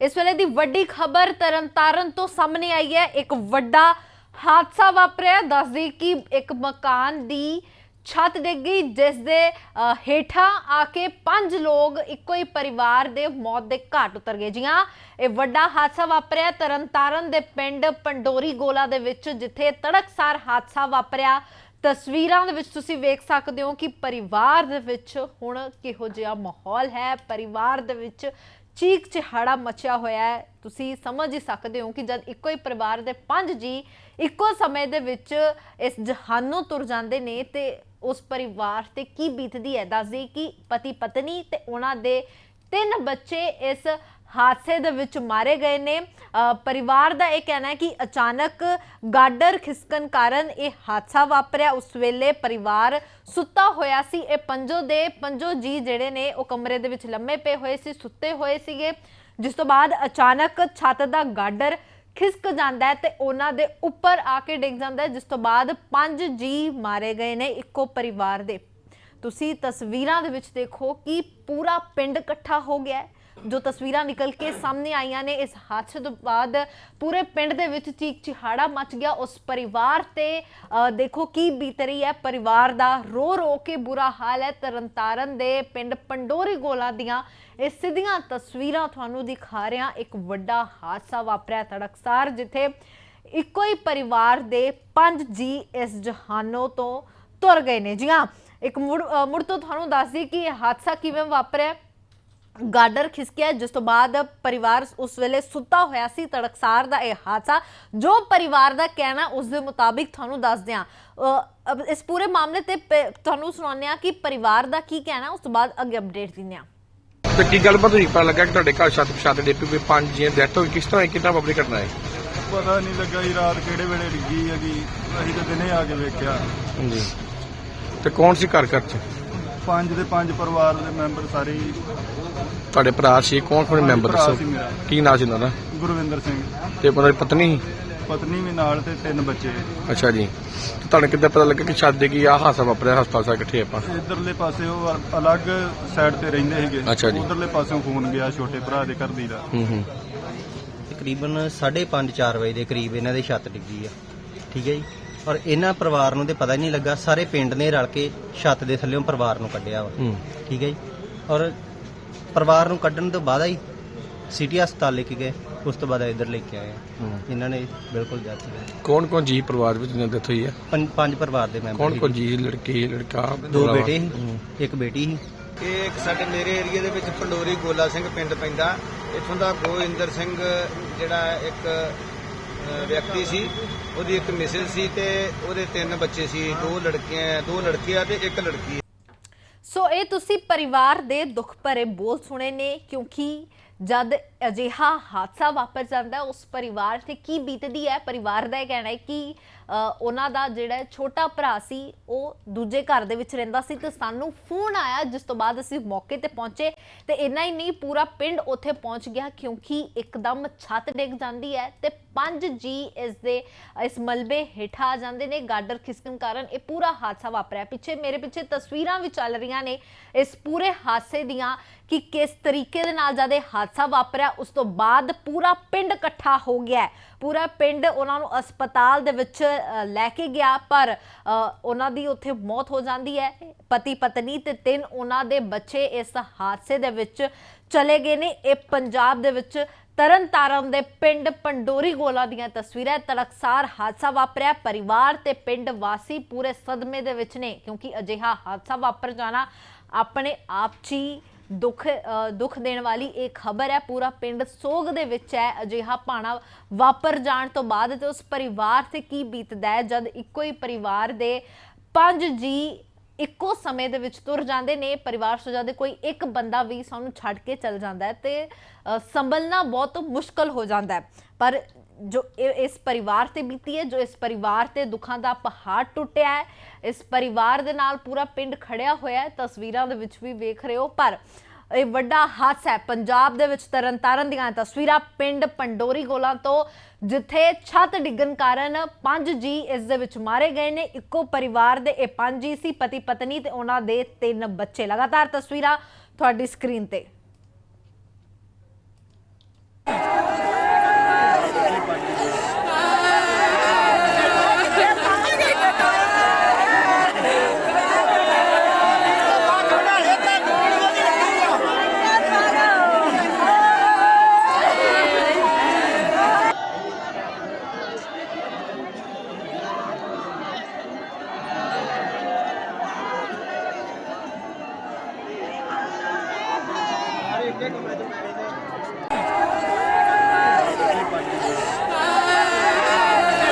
ਇਸ ਵੇਲੇ ਦੀ ਵੱਡੀ ਖਬਰ ਤਰਨਤਾਰਨ ਤੋਂ ਸਾਹਮਣੇ ਆਈ ਹੈ। ਇੱਕ ਵੱਡਾ ਹਾਦਸਾ ਵਾਪਰਿਆ। ਦੱਸਦੀ ਕਿ ਇੱਕ ਮਕਾਨ ਦੀ ਛੱਤ ਡਿੱਗ ਗਈ, ਜਿਸ ਦੇ ਹੇਠਾਂ ਆ ਕੇ ਪੰਜ ਲੋਕ ਇੱਕੋ ਹੀ ਪਰਿਵਾਰ ਦੇ ਮੌਤ ਦੇ ਘਾਟ ਉਤਰ ਗਏ। ਜੀ ਹਾਂ, ਇਹ ਵੱਡਾ ਹਾਦਸਾ ਵਾਪਰਿਆ ਤਰਨਤਾਰਨ ਦੇ ਪਿੰਡ ਪੰਡੋਰੀ ਗੋਲਾ ਦੇ ਵਿੱਚ, ਜਿੱਥੇ ਤੜਕਸਾਰ ਹਾਦਸਾ ਵਾਪਰਿਆ। ਤਸਵੀਰਾਂ ਦੇ ਵਿੱਚ ਤੁਸੀਂ ਵੇਖ ਸਕਦੇ ਹੋ ਕਿ ਪਰਿਵਾਰ ਦੇ ਵਿੱਚ ਹੁਣ ਕਿਹੋ ਜਿਹਾ ਮਾਹੌਲ ਹੈ। ਪਰਿਵਾਰ ਦੇ ਵਿੱਚ ਚੀਕ ਚਿਹਾੜਾ ਮਚਿਆ ਹੋਇਆ ਹੈ। ਤੁਸੀਂ ਸਮਝ ਹੀ ਸਕਦੇ ਹੋ ਕਿ ਜਦ ਇੱਕੋ ਹੀ ਪਰਿਵਾਰ ਦੇ ਪੰਜ ਜੀ ਇੱਕੋ ਸਮੇਂ ਦੇ ਵਿੱਚ ਇਸ ਜਹਾਨੋਂ ਤੁਰ ਜਾਂਦੇ ਨੇ ਤੇ ਉਸ ਪਰਿਵਾਰ ਤੇ ਕੀ ਬੀਤਦੀ ਹੈ, ਦੱਸਦੇ ਕਿ ਪਤੀ ਪਤਨੀ ਤੇ ਉਹਨਾਂ ਦੇ ਤਿੰਨ ਬੱਚੇ ਇਸ ਹਾਦਸੇ ਦੇ ਵਿੱਚ ਮਾਰੇ ਗਏ ਨੇ। ਪਰਿਵਾਰ ਦਾ ਇਹ ਕਹਿਣਾ ਹੈ ਕਿ ਅਚਾਨਕ ਗਾਡਰ ਖਿਸਕਣ ਕਾਰਨ ਇਹ ਹਾਦਸਾ ਵਾਪਰਿਆ। ਉਸ ਵੇਲੇ ਪਰਿਵਾਰ ਸੁੱਤਾ ਹੋਇਆ ਸੀ। ਇਹ ਪੰਜੋ ਦੇ ਪੰਜੋ ਜੀ ਜਿਹੜੇ ਨੇ, ਉਹ ਕਮਰੇ ਦੇ ਵਿੱਚ ਲੰਮੇ ਪਏ ਹੋਏ ਸੀ, ਸੁੱਤੇ ਹੋਏ ਸੀਗੇ। ਜਿਸ ਤੋਂ ਬਾਅਦ ਅਚਾਨਕ ਛੱਤ ਦਾ ਗਾਡਰ ਖਿਸਕ ਜਾਂਦਾ ਹੈ ਤੇ ਉਹਨਾਂ ਦੇ ਉੱਪਰ ਆ ਕੇ ਡਿੱਗ ਜਾਂਦਾ ਹੈ, ਜਿਸ ਤੋਂ ਬਾਅਦ ਪੰਜ ਜੀ ਮਾਰੇ ਗਏ ਨੇ ਇੱਕੋ ਪਰਿਵਾਰ ਦੇ। ਤੁਸੀਂ ਤਸਵੀਰਾਂ ਦੇ ਵਿੱਚ ਦੇਖੋ ਕਿ ਪੂਰਾ ਪਿੰਡ ਇਕੱਠਾ ਹੋ ਗਿਆ ਹੈ। ਜੋ ਤਸਵੀਰਾਂ ਨਿਕਲ ਕੇ ਸਾਹਮਣੇ ਆਈਆਂ ਨੇ, ਇਸ ਹਾਦਸੇ ਤੋਂ ਬਾਅਦ ਪੂਰੇ ਪਿੰਡ ਦੇ ਵਿੱਚ ਚੀਕ ਚਿਹਾੜਾ ਮਚ ਗਿਆ। ਉਸ ਪਰਿਵਾਰ ਤੇ ਦੇਖੋ ਕੀ ਬੀਤ ਰਹੀ ਹੈ। ਪਰਿਵਾਰ ਦਾ ਰੋ ਰੋ ਕੇ ਬੁਰਾ ਹਾਲ ਹੈ। ਤਰਨਤਾਰਨ ਦੇ ਪਿੰਡ ਪੰਡੋਰੀ ਗੋਲਾ ਦੀਆਂ ਇਹ ਸਿੱਧੀਆਂ ਤਸਵੀਰਾਂ ਤੁਹਾਨੂੰ ਦਿਖਾ ਰਿਹਾ। ਇੱਕ ਵੱਡਾ ਹਾਦਸਾ ਵਾਪਰਿਆ ਤੜਕਸਾਰ ਜਿੱਥੇ ਇੱਕੋ ਹੀ ਪਰਿਵਾਰ ਦੇ ਪੰਜ ਜੀ ਇਸ ਜਹਾਨੋ ਤੋਂ ਤੁਰ ਗਏ ਨੇ। ਜੀ ਹਾਂ, ਇੱਕ ਮੁੜ ਮੁੜ ਤੋਂ ਤੁਹਾਨੂੰ ਦੱਸਦੀ ਕਿ ਇਹ ਹਾਦਸਾ ਕਿਵੇਂ ਵਾਪਰਿਆ। ਗਾਡਰ ਖਿਸਕਿਆ ਜਿਸ ਤੋਂ ਬਾਅਦ ਪਰਿਵਾਰ ਉਸ ਵੇਲੇ ਸੁੱਤਾ ਹੋਇਆ ਸੀ ਤੜਕਸਾਰ ਦਾ ਇਹ ਹਾਦਸਾ। ਜੋ ਪਰਿਵਾਰ ਦਾ ਕਹਿਣਾ ਉਸ ਦੇ ਮੁਤਾਬਿਕ ਤੁਹਾਨੂੰ ਅ, ਅਬ ਇਸ ਪੂਰੇ ਮਾਮਲੇ ਤੇ ਤੁਹਾਨੂੰ ਸੁਣਾਉਂਦੇ ਹਾਂ ਕਿ ਪਰਿਵਾਰ ਦਾ ਕੀ ਕਹਿਣਾ ਉਸ ਤੋਂ ਬਾਅਦ ਅੱਗੇ ਅਪਡੇਟ ਦਿੰਦੇ ਹਾਂ। ਤੇ ਕੀ ਗੱਲਬਾਤ ਹੋਈ? ਪਤਾ ਲੱਗਾ ਕਿ ਤੁਹਾਡੇ ਘਰ ਛੱਤ ਛੱਤ ਡਿੱਪੀ ਵੀ ਪੰਜ ਜੀਆਂ ਡੈਥ ਹੋਈ। ਕਿਸ ਤਰ੍ਹਾਂ? ਕਿੰਨਾ ਪਬਲਿਕ ਘਟਨਾ ਹੈ ਪਤਾ ਨਹੀਂ ਲੱਗਾ ਜੀ ਰਾਤ ਕਿਹੜੇ ਵੇਲੇ ਡਿੱਗੀ ਹੈਗੀ। ਅਸੀਂ ਤਾਂ ਦਿਨੇ ਆ ਕੇ ਵੇਖਿਆ। ਹਾਂਜੀ। ਤੇ ਕੌਣ ਸੀ ਘਰ ਘਰ ਚ? ਪੰਜ ਦੇ ਪੰਜ ਪਰਿਵਾਰ ਦੇ ਮੈਂਬਰ ਸਾਰੇ ਹੀ। ਤੁਹਾਡੇ ਭਰਾ ਸੀ ਕੌਣ ਕੌਣ ਹਾਂਜੀ, ਮੈਂਬਰ ਭਰਾ ਸੀ ਮੇਰਾ। ਕੀ ਨਾਂ ਸੀ ਉਹਨਾਂ ਦਾ? ਗੁਰਵਿੰਦਰ ਸਿੰਘ। ਤੇ ਉਹਨਾਂ ਦੀ ਪਤਨੀ? ਪਤਨੀ ਵੀ ਨਾਲ ਤੇ ਤਿੰਨ ਬੱਚੇ। ਅੱਛਾ ਜੀ। ਤੇ ਤੁਹਾਨੂੰ ਕਿੱਦਾਂ ਪਤਾ ਲੱਗਾ ਕਿ ਛੱਤ ਡਿੱਗੀ ਆ ਹਾਸਾ ਵਾਪਰਿਆ ਹਸਪਤਾਲ ਸਾਰੇ ਇਕੱਠੇ ਆਪਾਂ? ਇਧਰਲੇ ਪਾਸੇ ਉਹ ਅਲੱਗ ਸਾਈਡ ਤੇ ਰਹਿੰਦੇ ਸੀਗੇ। ਅੱਛਾ ਜੀ। ਉਧਰਲੇ ਪਾਸਿਓਂ ਫੋਨ ਗਿਆ ਛੋਟੇ ਭਰਾ ਦੇ ਘਰ ਦੀ ਦਾ। ਹੂੰ ਹੂੰ। ਤਕਰੀਬਨ 5:30 4 ਵਜੇ ਦੇ ਕਰੀਬ ਇਹਨਾਂ ਦੇ ਛੱਤ ਡਿੱਗੀ ਆ। ਠੀਕ ਹੈ ਜੀ। ਔਰ ਇਹਨਾਂ ਪਰਿਵਾਰ ਨੂੰ ਤੇ ਪਤਾ ਹੀ ਨਹੀਂ ਲੱਗਾ ਸਾਰੇ ਪਿੰਡ ਨੇ ਰਲ ਕੇ ਛੱਤ ਦੇ ਥੱਲੇੋਂ ਪਰਿਵਾਰ ਨੂੰ ਕੱਢਿਆ ਵਾ ਹੂੰ ਠੀਕ ਹੈ ਜੀ ਔਰ ਪਰਿਵਾਰ ਨੂੰ ਕੱਢਣ ਤੋਂ ਬਾਅਦ ਹੀ ਸਿਟੀ ਹਸਪਤਾਲ ਲੈ ਕੇ ਗਏ ਉਸ ਤੋਂ ਬਾਅਦ ਇੱਧਰ ਲੈ ਕੇ ਆਏ ਆ। ਹੂੰ। ਇਹਨਾਂ ਨੇ ਬਿਲਕੁਲ ਡੈਥ ਕੌਣ ਕੌਣ ਜੀ ਪਰਿਵਾਰ ਵਿੱਚ ਜਿਹਨਾਂ ਡੈਥ ਹੋਈ ਹੈ ਪੰਜ ਪੰਜ ਪਰਿਵਾਰ ਦੇ ਮੈਂਬਰ ਕੌਣ। ਕੌਣ ਜੀ ਲੜਕੀ ਲੜਕਾ ਦੋ? ਬੇਟੇ ਸੀ ਹੂੰ। ਇੱਕ ਬੇਟੀ ਸੀ ਇਹ ਇੱਕ ਸਾਡੇ ਮੇਰੇ ਏਰੀਆ ਦੇ ਵਿੱਚ ਪੰਡੋਰੀ ਗੋਲਾ ਸਿੰਘ ਪਿੰਡ ਪੈਂਦਾ ਇੱਥੋਂ ਦਾ ਗੋਇੰਦਰ ਸਿੰਘ ਜਿਹੜਾ ਇੱਕ ਵਿਅਕਤੀ ਸੀ, ਉਹਦੀ ਇੱਕ ਮਿਸਿਸ ਸੀ ਤੇ ਉਹਦੇ ਤਿੰਨ ਬੱਚੇ ਸੀ, ਦੋ ਲੜਕੀਆਂ ਦੋ ਲੜਕੀਆਂ ਤੇ ਇੱਕ ਲੜਕੀ। ਸੋ ਇਹ ਤੁਸੀਂ ਪਰਿਵਾਰ ਦੇ ਦੁੱਖ ਭਰੇ ਬੋਲ ਸੁਣੇ ਨੇ, ਕਿਉਂਕਿ ਜਦ ਅਜਿਹਾ ਹਾਦਸਾ ਵਾਪਰ ਜਾਂਦਾ, ਉਸ ਪਰਿਵਾਰ ਤੇ ਕੀ ਬੀਤਦੀ ਹੈ? ਪਰਿਵਾਰ ਦਾ ਇਹ ਕਹਿਣਾ ਹੈ ਕਿ ਉਹਨਾਂ ਦਾ ਜਿਹੜਾ ਛੋਟਾ ਭਰਾ ਸੀ, ਉਹ ਦੂਜੇ ਘਰ ਦੇ ਵਿੱਚ ਰਹਿੰਦਾ ਸੀ ਤੇ ਸਾਨੂੰ ਫੋਨ ਆਇਆ, ਜਿਸ ਤੋਂ ਬਾਅਦ ਅਸੀਂ ਮੌਕੇ ਤੇ ਪਹੁੰਚੇ। ਤੇ ਇੰਨਾ ਹੀ ਨਹੀਂ ਪੂਰਾ ਪਿੰਡ ਉੱਥੇ ਪਹੁੰਚ ਗਿਆ ਕਿਉਂਕਿ ਇੱਕਦਮ ਛੱਤ ਡਿੱਗ ਜਾਂਦੀ ਹੈ ਤੇ ਪੰਜ ਜੀ ਇਸ ਦੇ ਇਸ ਮਲਬੇ ਹੇਠਾਂ ਆ ਜਾਂਦੇ ਨੇ ਗਾਡਰ ਖਿਸਕਣ ਕਾਰਨ ਇਹ ਪੂਰਾ ਹਾਦਸਾ ਵਾਪਰਿਆ। ਪਿੱਛੇ ਮੇਰੇ ਪਿੱਛੇ ਤਸਵੀਰਾਂ ਵੀ ਚੱਲ ਰਹੀਆਂ ਨੇ ਇਸ ਪੂਰੇ ਹਾਦਸੇ ਦੀਆਂ ਕਿ ਕਿਸ ਤਰੀਕੇ ਦੇ ਨਾਲ ਜਦ ਇਹ ਹਾਦਸਾ ਵਾਪਰਿਆ। ਉਸ ਤੋਂ ਬਾਅਦ ਪੂਰਾ ਪਿੰਡ ਇਕੱਠਾ ਹੋ ਗਿਆ ਪੂਰਾ ਪਿੰਡ ਉਹਨਾਂ ਨੂੰ ਹਸਪਤਾਲ ਦੇ ਵਿੱਚ ਲੈ ਕੇ ਗਿਆ ਪਰ ਅ, ਉਹਨਾਂ ਦੀ ਉੱਥੇ ਮੌਤ ਹੋ ਜਾਂਦੀ ਹੈ। ਪਤੀ ਪਤਨੀ ਤੇ ਤਿੰਨ ਉਹਨਾਂ ਦੇ ਬੱਚੇ ਇਸ ਹਾਦਸੇ ਦੇ ਵਿੱਚ ਚਲੇ ਗਏ ਨੇ। ਇਹ ਪੰਜਾਬ ਦੇ ਵਿੱਚ ਤਰਨ ਤਾਰਨ ਦੇ ਪਿੰਡ ਪੰਡੋਰੀ ਗੋਲਾ ਦੀਆਂ ਤਸਵੀਰਾਂ ਤਲਕਸਾਰ ਹਾਦਸਾ ਵਾਪਰਿਆ। ਪਰਿਵਾਰ ਤੇ ਪਿੰਡ ਵਾਸੀ ਪੂਰੇ ਸਦਮੇ ਦੇ ਵਿੱਚ ਨੇ, ਕਿਉਂਕਿ ਅਜਿਹਾ ਹਾਦਸਾ ਵਾਪਰ ਜਾਣਾ ਆਪਣੇ ਆਪ 'ਚ ਹੀ ਦੁੱਖ ਦੁੱਖ ਦੇਣ ਵਾਲੀ ਇਹ ਖਬਰ ਹੈ। ਪੂਰਾ ਪਿੰਡ ਸੋਗ ਦੇ ਵਿੱਚ ਹੈ। ਅਜਿਹਾ ਪਾਣਾ ਵਾਪਰ ਜਾਣ ਤੋਂ ਬਾਅਦ ਤੇ ਉਸ ਪਰਿਵਾਰ ਤੇ ਕੀ ਬੀਤਦਾ ਹੈ, ਜਦ ਇੱਕੋ ਹੀ ਪਰਿਵਾਰ ਦੇ ਪੰਜ ਜੀ ਇੱਕੋ ਸਮੇਂ ਦੇ ਵਿੱਚ ਤੁਰ ਜਾਂਦੇ ਨੇ, ਪਰਿਵਾਰ ਸਜਾ ਦੇ ਕੋਈ ਇੱਕ ਬੰਦਾ ਵੀ ਸਾਨੂੰ ਛੱਡ ਕੇ ਚਲ ਜਾਂਦਾ ਹੈ ਤੇ ਸੰਭਲਣਾ ਬਹੁਤ ਮੁਸ਼ਕਲ ਹੋ ਜਾਂਦਾ ਹੈ। ਪਰ ਜੋ ਇਹ- ਇਸ ਪਰਿਵਾਰ ਤੇ ਬੀਤੀ ਹੈ, ਜੋ ਇਸ ਪਰਿਵਾਰ ਤੇ ਦੁੱਖਾਂ ਦਾ ਪਹਾੜ ਟੁੱਟਿਆ ਹੈ, ਇਸ ਪਰਿਵਾਰ ਦੇ ਨਾਲ ਪੂਰਾ ਪਿੰਡ ਖੜਿਆ ਹੋਇਆ ਹੈ, ਤਸਵੀਰਾਂ ਦੇ ਵਿੱਚ ਵੀ ਵੇਖ ਰਹੇ ਹੋ। ਪਰ ਇਹ ਵੱਡਾ ਹਾਦਸਾ ਹੈ। ਪੰਜਾਬ ਦੇ ਵਿੱਚ ਤਰਨਤਾਰਨ ਦੀਆਂ ਤਸਵੀਰਾਂ ਪਿੰਡ ਪੰਡੋਰੀ ਗੋਲਾ ਤੋਂ, ਜਿੱਥੇ ਛੱਤ ਡਿੱਗਣ ਕਾਰਨ ਪੰਜ ਜੀ ਇਸ ਦੇ ਵਿੱਚ ਮਾਰੇ ਗਏ ਨੇ। ਇੱਕੋ ਪਰਿਵਾਰ ਦੇ ਇਹ ਪੰਜ ਜੀ ਸੀ ਪਤੀ ਪਤਨੀ ਤੇ ਉਹਨਾਂ ਦੇ ਤਿੰਨ ਬੱਚੇ। ਲਗਾਤਾਰ ਤਸਵੀਰਾਂ ਤੁਹਾਡੀ ਸਕਰੀਨ ਤੇ। ¿Qué compré tu padre?